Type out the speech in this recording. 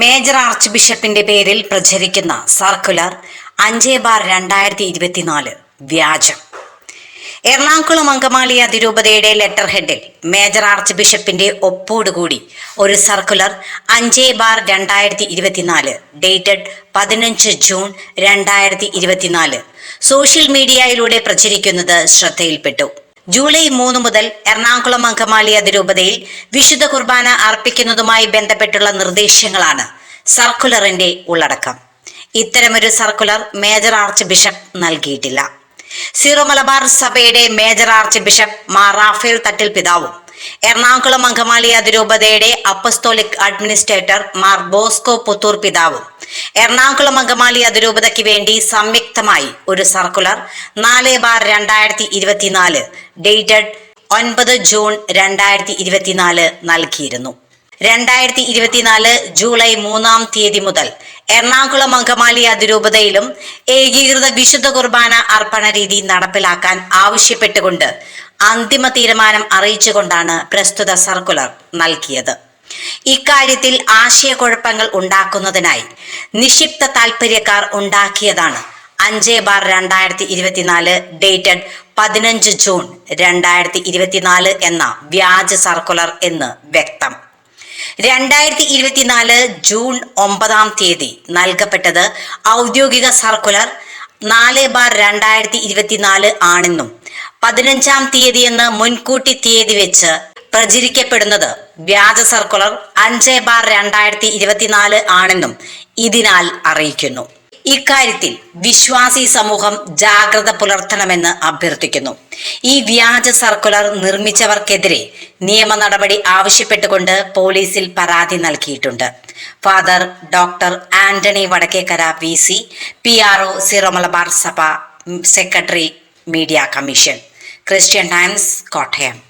Major arch ബിഷപ്പിന്റെ പേരിൽ പ്രചരിക്കുന്ന സർക്കുലർ അഞ്ച് ബാർ രണ്ടായിരത്തി ഇരുപത്തിനാല് വ്യാജം. എറണാകുളം അങ്കമാലി അതിരൂപതയുടെ ലെറ്റർ ഹെഡിൽ മേജർ ആർച്ച് ബിഷപ്പിന്റെ ഒപ്പോടുകൂടി ഒരു സർക്കുലർ അഞ്ച് ബാർ രണ്ടായിരത്തി ഇരുപത്തിനാല് ഡേറ്റഡ് പതിനഞ്ച് ജൂൺ രണ്ടായിരത്തി ഇരുപത്തിനാല് സോഷ്യൽ മീഡിയയിലൂടെ പ്രചരിക്കുന്നത് ശ്രദ്ധയിൽപ്പെട്ടു. ജൂലൈ മൂന്ന് മുതൽ എറണാകുളം അങ്കമാലി അതിരൂപതയിൽ വിശുദ്ധ കുർബാന അർപ്പിക്കുന്നതുമായി ബന്ധപ്പെട്ടുള്ള നിർദ്ദേശങ്ങളാണ് സർക്കുലറിന്റെ ഉള്ളടക്കം. ഇത്തരമൊരു സർക്കുലർ മേജർ ആർച്ച് ബിഷപ്പ് നൽകിയിട്ടില്ല. സീറോ മലബാർ സഭയുടെ major archbishop Mar Raphael Thattil പിതാവും എറണാകുളം അങ്കമാലി അതിരൂപതയുടെ apostolic administrator Mar Bosco Puthur പിതാവും. എറണാകുളം അങ്കമാലി അതിരൂപതയ്ക്ക് വേണ്ടി സംയുക്തമായി ഒരു സർക്കുലർ നാല് ബാർ രണ്ടായിരത്തി ഇരുപത്തിനാല് ഡേറ്റഡ് ഒൻപത് ജൂൺ രണ്ടായിരത്തി ഇരുപത്തിനാല് നൽകിയിരുന്നു. രണ്ടായിരത്തി ഇരുപത്തിനാല് ജൂലൈ മൂന്നാം തീയതി മുതൽ എറണാകുളം അങ്കമാലി അതിരൂപതയിലും ഏകീകൃത വിശുദ്ധ കുർബാന അർപ്പണ രീതി നടപ്പിലാക്കാൻ ആവശ്യപ്പെട്ടുകൊണ്ട് അന്തിമ തീരുമാനം അറിയിച്ചുകൊണ്ടാണ് പ്രസ്തുത സർക്കുലർ നൽകിയത്. ഇക്കാര്യത്തിൽ ആശയക്കുഴപ്പങ്ങൾ ഉണ്ടാക്കുന്നതിനായി നിക്ഷിപ്ത താൽപര്യക്കാർ ഉണ്ടാക്കിയതാണ് അഞ്ച് ബാർ രണ്ടായിരത്തി ഇരുപത്തിനാല് ഡേറ്റഡ് പതിനഞ്ച് ജൂൺ രണ്ടായിരത്തി ഇരുപത്തിനാല് എന്ന വ്യാജ സർക്കുലർ എന്ന് വ്യക്തം. രണ്ടായിരത്തി ഇരുപത്തിനാല് ജൂൺ ഒമ്പതാം തീയതി നൽകപ്പെട്ടത് ഔദ്യോഗിക സർക്കുലർ നാല് ബാർ രണ്ടായിരത്തി ഇരുപത്തിനാല് ആണെന്നും പതിനഞ്ചാം തീയതിയെന്ന് മുൻകൂട്ടി തീയതി വെച്ച് പ്രചരിക്കപ്പെടുന്നത് വ്യാജ സർക്കുലർ അഞ്ച് ബാർ രണ്ടായിരത്തി ഇരുപത്തിനാല് ആണെന്നും ഇതിനാൽ അറിയിക്കുന്നു. ഇക്കാര്യത്തിൽ വിശ്വാസി സമൂഹം ജാഗ്രത പുലർത്തണമെന്ന് അഭ്യർത്ഥിക്കുന്നു. ഈ വ്യാജ സർക്കുലർ നിർമ്മിച്ചവർക്കെതിരെ നിയമ നടപടി ആവശ്യപ്പെട്ടുകൊണ്ട് പോലീസിൽ പരാതി നൽകിയിട്ടുണ്ട്. Father doctor Antony Vadakkekara V C P R O Syro Malabar സഭ secretary media commission. Christian times Kottayam